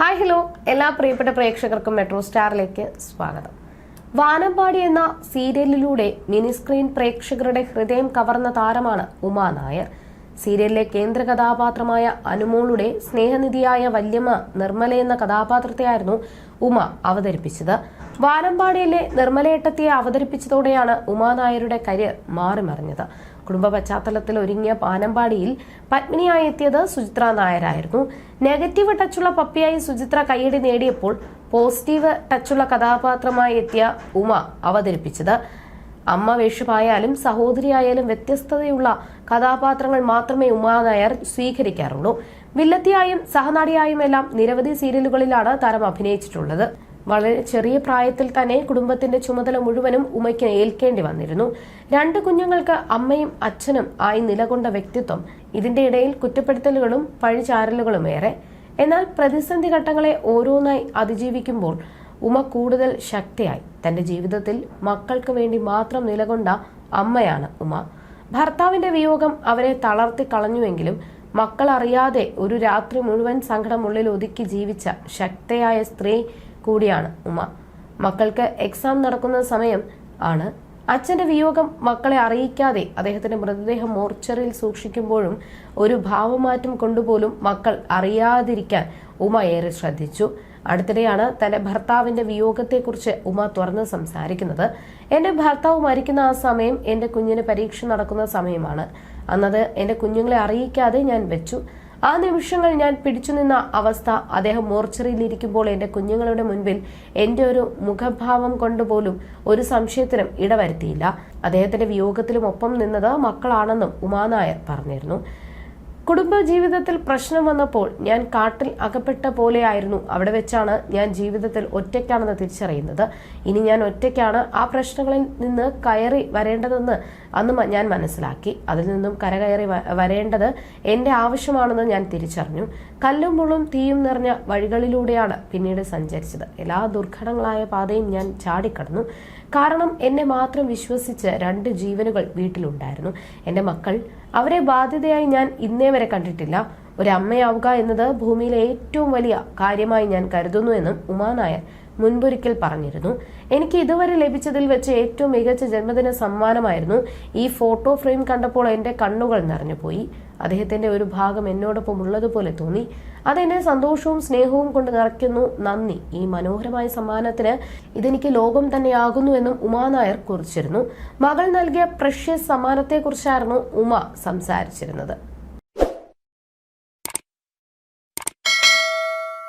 Hi hello. എല്ലാ പ്രിയപ്പെട്ട പ്രേക്ഷകർക്കും മെട്രോ സ്റ്റാറിലേക്ക് സ്വാഗതം. വാനമ്പാടി എന്ന സീരിയലിലൂടെ മിനിസ്ക്രീൻ പ്രേക്ഷകരുടെ ഹൃദയം കവർന്ന താരമാണ് ഉമാ നായർ. സീരിയലിലെ കേന്ദ്ര കഥാപാത്രമായ അനുമോളുടെ സ്നേഹനിധിയായ വല്യമ്മ നിർമ്മല എന്ന കഥാപാത്രത്തെയായിരുന്നു ഉമ അവതരിപ്പിച്ചത്. വാനമ്പാടിയിലെ നിർമ്മലയേട്ടത്തിയെ അവതരിപ്പിച്ചതോടെയാണ് ഉമാ നായരുടെ കരിയർ മാറിമറിഞ്ഞത്. കുടുംബ പശ്ചാത്തലത്തിൽ ഒരുങ്ങിയ പാനമ്പാടിയിൽ പത്മിനിയായി എത്തിയത് സുചിത്ര നായരായിരുന്നു. നെഗറ്റീവ് ടച്ചുള്ള പപ്പിയായി സുചിത്ര കൈയടി നേടിയപ്പോൾ പോസിറ്റീവ് ടച്ചുള്ള കഥാപാത്രമായി എത്തിയ ഉമ അവതരിപ്പിച്ചത്. അമ്മ വേഷമായാലും സഹോദരിയായാലും വ്യത്യസ്തതയുള്ള കഥാപാത്രങ്ങൾ മാത്രമേ ഉമാ സ്വീകരിക്കാറുള്ളൂ. വില്ലത്തിയായും സഹനടിയായും എല്ലാം നിരവധി സീരിയലുകളിലാണ് താരം അഭിനയിച്ചിട്ടുള്ളത്. വളരെ ചെറിയ പ്രായത്തിൽ തന്നെ കുടുംബത്തിന്റെ ചുമതല മുഴുവനും ഉമയ്ക്ക് ഏൽക്കേണ്ടി വന്നിരുന്നു. രണ്ട് കുഞ്ഞുങ്ങൾക്ക് അമ്മയും അച്ഛനും ആയി നിലകൊണ്ട വ്യക്തിത്വം ഇതിന്റെ ഇടയിൽ കുറ്റപ്പെടുത്തലുകളും പഴിചാരലുകളും ഏറെ എന്നാൽ പ്രതിസന്ധി ഘട്ടങ്ങളെ ഓരോന്നായി അതിജീവിക്കുമ്പോൾ ഉമ കൂടുതൽ ശക്തിയായി. തന്റെ ജീവിതത്തിൽ മക്കൾക്ക് വേണ്ടി മാത്രം നിലകൊണ്ട അമ്മയാണ് ഉമ. ഭർത്താവിന്റെ വിയോഗം അവരെ തളർത്തി കളഞ്ഞുവെങ്കിലും മക്കൾ അറിയാതെ ഒരു രാത്രി മുഴുവൻ സങ്കടം ഉള്ളിൽ ഒതുക്കി ജീവിച്ച ശക്തയായ സ്ത്രീ കൂടിയാണ് ഉമ. മക്കൾക്ക് എക്സാം നടക്കുന്ന സമയം ആണ് അച്ഛന്റെ വിയോഗം മക്കളെ അറിയിക്കാതെ അദ്ദേഹത്തിന്റെ മൃതദേഹം മോർച്ചറിയിൽ സൂക്ഷിക്കുമ്പോഴും ഒരു ഭാവമാറ്റം കൊണ്ടുപോലും മക്കൾ അറിയാതിരിക്കാൻ ഉമ ഏറെ ശ്രദ്ധിച്ചു. അടുത്തിടെയാണ് തന്റെ ഭർത്താവിന്റെ വിയോഗത്തെക്കുറിച്ച് ഉമ തുറന്ന് സംസാരിക്കുന്നത്. എന്റെ ഭർത്താവ് മരിക്കുന്ന ആ സമയം എന്റെ കുഞ്ഞിന് പരീക്ഷ നടക്കുന്ന സമയമാണ്. അന്നത് എന്റെ കുഞ്ഞുങ്ങളെ അറിയിക്കാതെ ഞാൻ വെച്ചു. ആ നിമിഷങ്ങൾ ഞാൻ പിടിച്ചുനിന്ന അവസ്ഥ അദ്ദേഹം മോർച്ചറിയിൽ ഇരിക്കുമ്പോൾ എന്റെ കുഞ്ഞുങ്ങളുടെ മുൻപിൽ എന്റെ ഒരു മുഖഭാവം കൊണ്ടുപോലും ഒരു സംശയത്തിനും ഇടവരുത്തിയില്ല. അദ്ദേഹത്തിന്റെ വിയോഗത്തിലും ഒപ്പം നിന്നത് മക്കളാണെന്നും ഉമാനായർ പറഞ്ഞിരുന്നു. കുടുംബ ജീവിതത്തിൽ പ്രശ്നം വന്നപ്പോൾ ഞാൻ കാട്ടിൽ അകപ്പെട്ട പോലെയായിരുന്നു. അവിടെ വെച്ചാണ് ഞാൻ ജീവിതത്തിൽ ഒറ്റയ്ക്കാണെന്ന് തിരിച്ചറിയുന്നത്. ഇനി ഞാൻ ഒറ്റയ്ക്കാണ് ആ പ്രശ്നങ്ങളിൽ നിന്ന് കയറി വരേണ്ടതെന്ന് അന്ന് ഞാൻ മനസ്സിലാക്കി. അതിൽ നിന്നും കരകയറി വരേണ്ടത് എന്റെ ആവശ്യമാണെന്ന് ഞാൻ തിരിച്ചറിഞ്ഞു. കല്ലും മുള്ളും തീയും നിറഞ്ഞ വഴികളിലൂടെയാണ് പിന്നീട് സഞ്ചരിച്ചത്. എല്ലാ ദുർഘടങ്ങളായ പാതയും ഞാൻ ചാടിക്കടന്നു. കാരണം എന്നെ മാത്രം വിശ്വസിച്ച് രണ്ട് ജീവനുകൾ വീട്ടിലുണ്ടായിരുന്നു. എന്റെ മക്കൾ അവരെ ബാധ്യതയായി ഞാൻ ഇന്നേ വരെ കണ്ടിട്ടില്ല. ഒരു അമ്മയാവുക എന്നത് ഭൂമിയിലെ ഏറ്റവും വലിയ കാര്യമായി ഞാൻ കരുതുന്നു എന്നും ഉമാനായർ മുൻപൊരിക്കൽ പറഞ്ഞിരുന്നു. എനിക്ക് ഇതുവരെ ലഭിച്ചതിൽ വെച്ച് ഏറ്റവും മികച്ച ജന്മദിന സമ്മാനമായിരുന്നു ഈ ഫോട്ടോ ഫ്രെയിം കണ്ടപ്പോൾ എന്റെ കണ്ണുകൾ നിറഞ്ഞുപോയി അദ്ദേഹത്തിന്റെ ഒരു ഭാഗം എന്നോടൊപ്പം ഉള്ളതുപോലെ തോന്നി. അതെന്നെ സന്തോഷവും സ്നേഹവും കൊണ്ട് നിറയ്ക്കുന്നു. നന്ദി. ഈ മനോഹരമായ സമ്മാനത്തിന് ഇതെനിക്ക് ലോകം തന്നെയാകുന്നു എന്നും ഉമാ നായർ കുറിച്ചിരുന്നു. മകൾ നൽകിയ പ്രഷ്യസ് സമ്മാനത്തെക്കുറിച്ചായിരുന്നു ഉമ സംസാരിച്ചിരുന്നത്.